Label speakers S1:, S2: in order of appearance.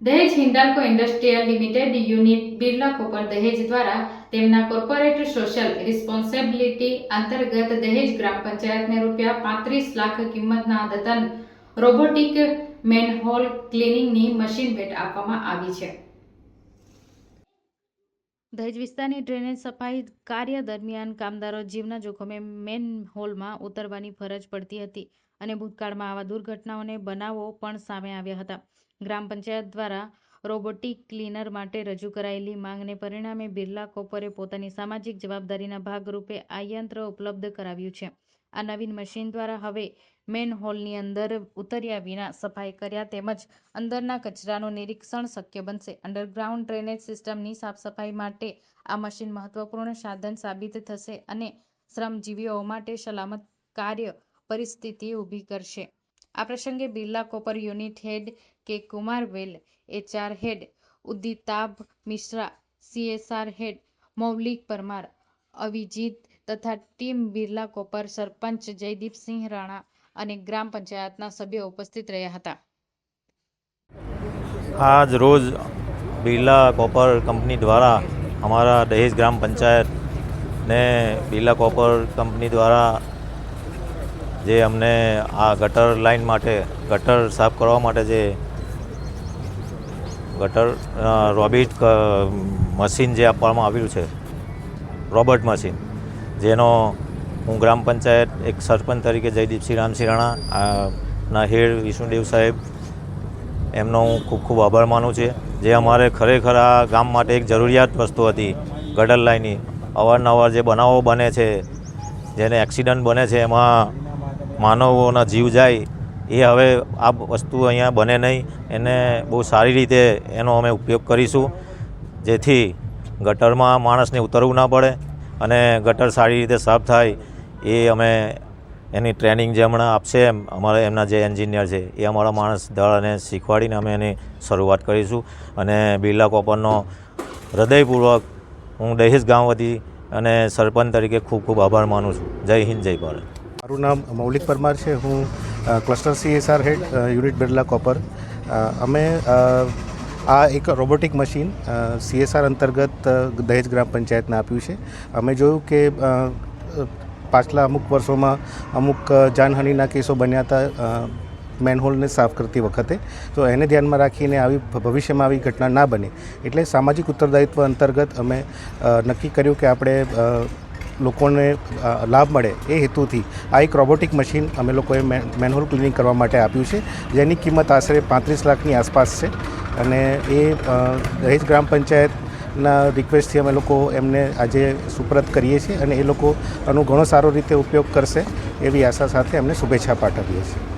S1: Dahej Hindalco industrial limited unit Birla copper Dahej દ્વારા તેમના corporate social responsibility અંતર્ગત દહેજ ગ્રામ પંચાયતને રૂપિયા પાંત્રીસ લાખ કિંમતના અદતન રોબોટિક મેનહોલ ક્લિનિંગની મશીન ભેટ આપવામાં આવી છે. દહેજ વિસ્તારની ડ્રેનેજ સફાઈ કાર્ય દરમિયાન કામદારો જીવના જોખમે મેનહોલમાં ઉતરવાની ફરજ પડતી હતી. અને ભૂતકાળમાં આવા દુર્ઘટનાઓને બનાવો પણ સામે આવ્યા હતા. ગ્રામ પંચાયત દ્વારા રોબોટિક ક્લીનર માટે રજૂ કરાયેલી માંગને પરિણામે બિરલા કોપરે પોતાની સામાજિક જવાબદારીના ભાગરૂપે આ યંત્ર ઉપલબ્ધ કરાવ્યું છે. આ નવીન મશીન દ્વારા હવે મેનહોલની અંદર ઉતર્યા વિના સફાઈ કર્યા તેમજ અંદરના કચરાનું નિરીક્ષણ શક્ય બનશે. અંડરગ્રાઉન્ડ ડ્રેનેજ સિસ્ટમની સાફસફાઈ માટે આ મશીન મહત્વપૂર્ણ સાધન સાબિત થશે અને શ્રમજીવીઓ માટે સલામત કાર્ય પરિસ્થિતિ ઊભી કરશે. આ પ્રસંગે Birla copper unit head K Kumar Vel, HR head, Uditabh Mishra, CSR head, Maulik Parmar Avijit તથા ટીમ બિરલા કોપર, સરપંચ જયદીપસિંહ રાણા અને ગ્રામ પંચાયતના સભ્યો ઉપસ્થિત રહ્યા હતા.
S2: આજ રોજ બિરલા કોપર કંપની દ્વારા અમારા દહેજ ગ્રામ પંચાયત ને બિરલા કોપર કંપની દ્વારા જે અમને આ ગટર લાઈન માટે, ગટર સાફ કરવા માટે જે ગટર રોબિટ મશીન જે આપવામાં આવ્યું છે, રોબોટ મશીન, જેનો હું ગ્રામ પંચાયત એક સરપંચ તરીકે જયદીપસિંહ રામસિંહ રાણા ના હેડ વિષ્ણુદેવ સાહેબ, એમનો હું ખૂબ ખૂબ આભાર માનું છે. જે અમારે ખરેખર આ ગામ માટે એક જરૂરિયાત વસ્તુ હતી, ગટર લાઈનની. અવારનવાર જે બનાવો બને છે, જેને એક્સિડન્ટ બને છે, એમાં માનવોના જીવ જાય, એ હવે આ વસ્તુ અહીંયા બને નહીં. એને બહુ સારી રીતે એનો અમે ઉપયોગ કરીશું, જેથી ગટરમાં માણસને ઉતરવું ના પડે અને ગટર સારી રીતે સાફ થાય. એ અમે એની ટ્રેનિંગ જે હમણાં આપશે, એમ અમારા એમના જે એન્જિનિયર છે, એ અમારા માણસ દળને શીખવાડીને અમે એની શરૂઆત કરીશું. અને બિરલા કોપરનો હૃદયપૂર્વક હું દહેજ ગામ વતી અને સરપંચ તરીકે ખૂબ ખૂબ આભાર માનું છું. જય હિન્દ, જય ભારત.
S3: મારું નામ મૌલિક પરમાર છે. હું cluster CSR head unit Birla copper. અમે આ એક રોબોટિક મશીન સીએસઆર અંતર્ગત દહેજ ગ્રામ પંચાયતને આપ્યું છે. અમે જોયું કે પાછલા અમુક વર્ષોમાં અમુક જાનહાનિના કેસો બન્યા હતા મેનહોલને સાફ કરતી વખતે. તો એને ધ્યાનમાં રાખીને આવી ભવિષ્યમાં આવી ઘટના ના બને. એટલે સામાજિક ઉત્તરદાયિત્વ અંતર્ગત અમે નક્કી કર્યું કે આપણે લોકોને લાભ મળે એ હેતુથી આ એક રોબોટિક મશીન અમે લોકોએ મેન મેનહોલ ક્લિનિંગ કરવા માટે આપ્યું છે, જેની કિંમત આશરે પાંત્રીસ લાખની આસપાસ છે. અને એ દહેજ ગ્રામ પંચાયતના રિક્વેસ્ટથી અમે લોકો એમને આજે સુપરત કરીએ છીએ અને એ લોકો આનો ઘણો સારો રીતે ઉપયોગ કરશે એવી આશા સાથે એમને શુભેચ્છા પાઠવીએ છીએ.